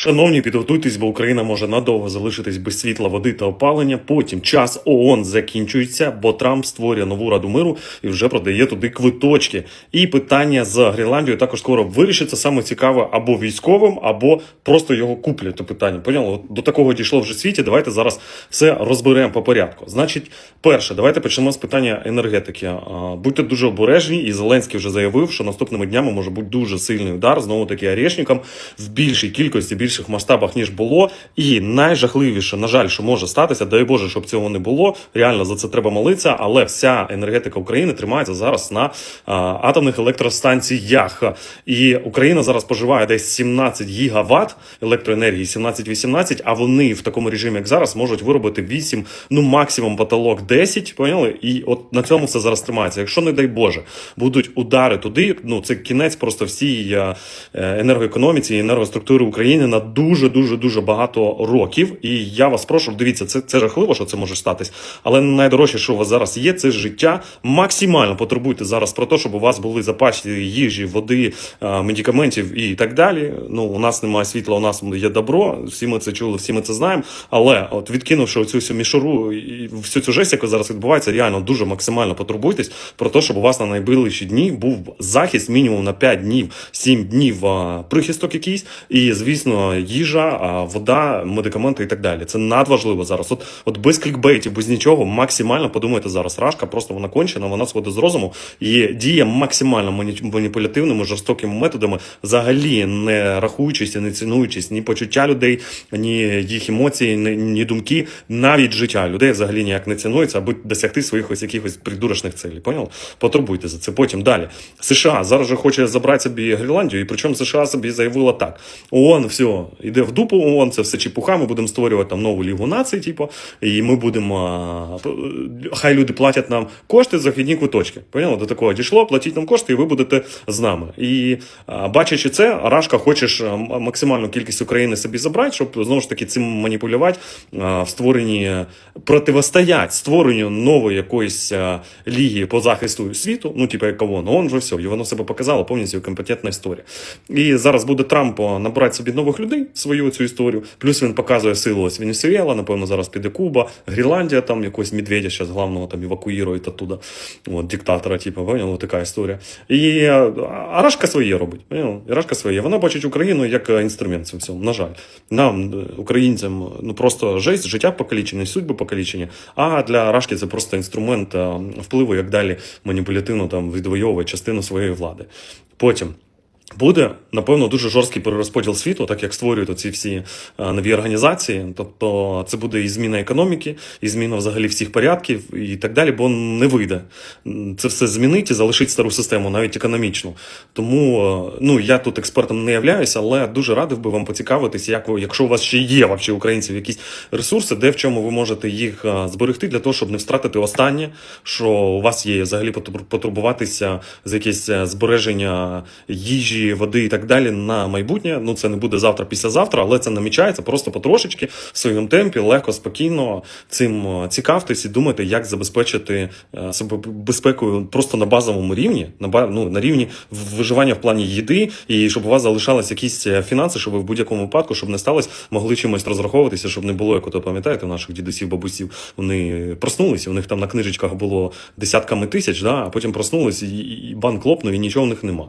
Шановні, підготуйтесь, бо Україна може надовго залишитись без світла, води та опалення. Потім час ООН закінчується, бо Трамп створює нову раду миру і вже продає туди квиточки. І питання з Гренландією також скоро вирішиться. Саме цікаве або військовим, або просто його куплять. То питання поняли? От До такого дійшло вже в світі. Давайте зараз все розберемо по порядку. Значить, перше, давайте почнемо з питання енергетики. Будьте дуже обережні, і Зеленський вже заявив, що наступними днями може бути дуже сильний удар знову таки орешникам в більшій кількості, більших масштабах ніж було. І найжахливіше, на жаль, що може статися, дай Боже, щоб цього не було. Реально за це треба молитися. Але вся енергетика України тримається зараз на а, атомних електростанціях. І Україна зараз споживає десь 17 гігават електроенергії, 17-18, а вони в такому режимі, як зараз, можуть виробити 8, ну максимум потолок 10. Поняли? І от на цьому все зараз тримається. Якщо не дай Боже, будуть удари туди, ну це кінець просто всій е, енергоекономіці і енергоструктури України на дуже дуже дуже багато років. І я вас прошу, дивіться, це, це жахливо, що це може статись. Але найдорожче, що у вас зараз є, це життя. Максимально потребуйте зараз про те, щоб у вас були запаси їжі, води, е, медикаментів і так далі. Ну, у нас немає світла, у нас є добро. Всі ми це чули, всі ми це знаємо. Але от відкинувши цю всю мішуру і всю цю жесть, яка зараз відбувається, реально дуже максимально потурбуйтесь про те, щоб у вас на найближчі дні був захист мінімум на 5 днів, 7 днів прихисток якийсь, і звісно, їжа, вода, медикаменти і так далі. Це надважливо зараз. От, от без клікбейтів, без нічого, максимально подумайте зараз. Рашка просто вона кончена, вона сходить з розуму і діє максимально маніпулятивними, жорстокими методами, взагалі не рахуючись і не цінуючись ні почуття людей, ні їх емоції, ні, ні думки, навіть життя людей взагалі ніяк не цінується, аби досягти своїх ось якихось придурочних цілей. Поняв? Потурбуйте за це. Потім далі. США зараз же хоче забрати собі Гренландію, і причому США собі заявила так: ООН, все, іде в дупу ООН, це все чепуха, ми будемо створювати там нову лігу націй, типу, і ми будемо. Хай люди платять нам кошти за вхідні квиточки. Поняли? До такого дійшло, платіть нам кошти, і ви будете з нами. І бачачи це, Рашка хочеш максимальну кількість України собі забрати, щоб знову ж таки цим маніпулювати в створенні противостоять створенню нової якоїсь ліги по захисту світу, ну типу як ООН, ООН вже все, і воно себе показало повністю компетентна історія. І зараз буде Трамп а, набрати собі нових людей свою цю історію. Плюс він показує силу ось Венесуела, напевно, зараз піде Куба, Гренландія, там якогось медведя зараз главного там евакуюють оттуда. От, диктатора, типу, понял, така історія. І а, а Рашка своє робить. Понял? І Рашка своє. Вона бачить Україну як е, інструмент цьому всьому. На жаль. Нам, е, українцям, ну просто жесть, життя покалічені, судьби покалічені. А для Рашки це просто інструмент е, впливу, як далі маніпулятивно там відвоювати частину своєї влади. Потім. Буде напевно дуже жорсткий перерозподіл світу, так як створюють ці всі е, нові організації. Тобто це буде і зміна економіки, і зміна взагалі всіх порядків і так далі, бо не вийде це все змінити і залишити стару систему, навіть економічну. Тому е, ну я тут експертом не являюся, але дуже радив би вам поцікавитися, як ви, якщо у вас ще є вообще українців якісь ресурси, де в чому ви можете їх е, зберегти для того, щоб не втратити останнє, що у вас є взагалі потур- потурбуватися за якесь збереження їжі, води і так далі на майбутнє. Ну це не буде завтра, післязавтра, але це намічається просто потрошечки в своєму темпі, легко, спокійно цим е, цікавтесь і думайте, як забезпечити е, себе безпекою просто на базовому рівні, на ну, на рівні виживання в плані їди, і щоб у вас залишались якісь е, фінанси, щоб ви в будь-якому випадку, щоб не сталося, могли чимось розраховуватися, щоб не було, як ото пам'ятаєте, у наших дідусів, бабусів. Вони проснулися, у них там на книжечках було десятками тисяч, да, а потім проснулись, і, банк лопнув, і нічого у них нема.